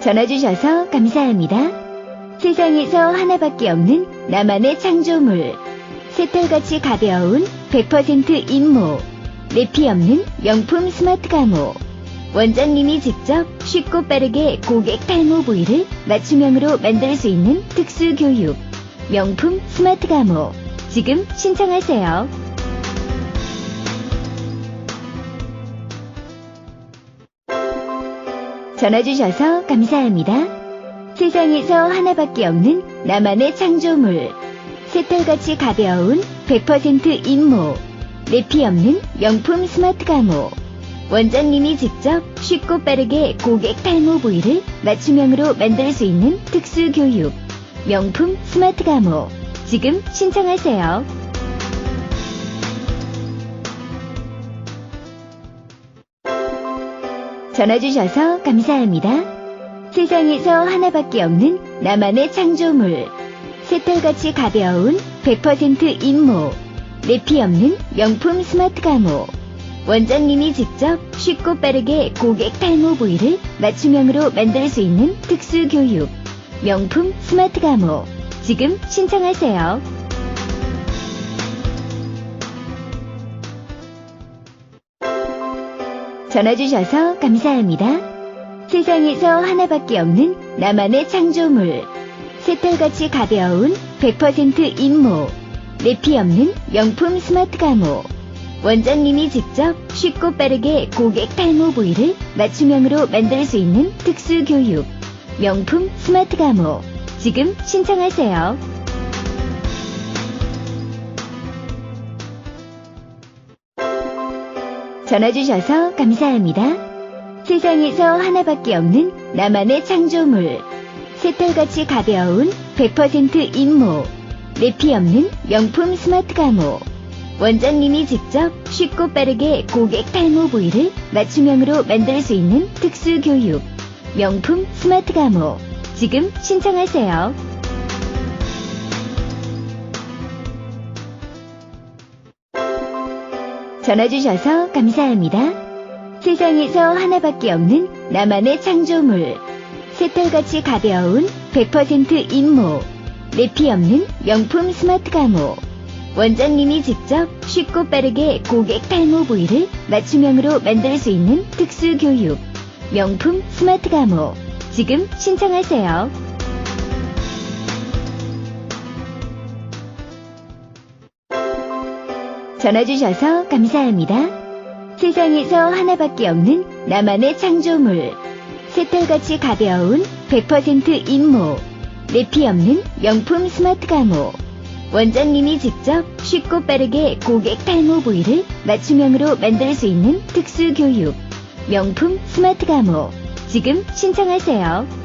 전화 주셔서 감사합니다. 세상에서 하나밖에 없는 나만의 창조물. 새털같이 가벼운 100% 인모. 내피 없는 명품 스마트 가모. 원장님이 직접 쉽고 빠르게 고객 탈모 부위를 맞춤형으로 만들 수 있는 특수 교육. 명품 스마트 가모. 지금 신청하세요. 전화 주셔서 감사합니다. 세상에서 하나밖에 없는 나만의 창조물. 새털같이 가벼운 100% 인모. 내피 없는 명품 스마트 가모. 원장님이 직접 쉽고 빠르게 고객 탈모 부위를 맞춤형으로 만들 수 있는 특수 교육. 명품 스마트 가모. 지금 신청하세요. 전화 주셔서 감사합니다. 세상에서 하나밖에 없는 나만의 창조물. 새털같이 가벼운 100% 인모. 내피 없는 명품 스마트 가모. 원장님이 직접 쉽고 빠르게 고객 탈모 부위를 맞춤형으로 만들 수 있는 특수 교육. 명품 스마트 가모. 지금 신청하세요. 전화 주셔서 감사합니다. 세상에서 하나밖에 없는 나만의 창조물. 새털같이 가벼운 100% 인모. 내피 없는 명품 스마트 가모. 원장님이 직접 쉽고 빠르게 고객 탈모 부위를 맞춤형으로 만들 수 있는 특수 교육. 명품 스마트 가모. 지금 신청하세요. 전화 주셔서 감사합니다. 세상에서 하나밖에 없는 나만의 창조물. 새털같이 가벼운 100% 인모. 내피 없는 명품 스마트 가모. 원장님이 직접 쉽고 빠르게 고객 탈모 부위를 맞춤형으로 만들 수 있는 특수 교육. 명품 스마트 가모. 지금 신청하세요. 전화 주셔서 감사합니다. 세상에서 하나밖에 없는 나만의 창조물. 새털같이 가벼운 100% 인모. 내피 없는 명품 스마트 가모. 원장님이 직접 쉽고 빠르게 고객 탈모 부위를 맞춤형으로 만들 수 있는 특수 교육. 명품 스마트 가모. 지금 신청하세요. 전화 주셔서 감사합니다. 세상에서 하나밖에 없는 나만의 창조물. 새털같이 가벼운 100% 인모. 내피 없는 명품 스마트 가모. 원장님이 직접 쉽고 빠르게 고객 탈모 부위를 맞춤형으로 만들 수 있는 특수 교육. 명품 스마트 가모. 지금 신청하세요.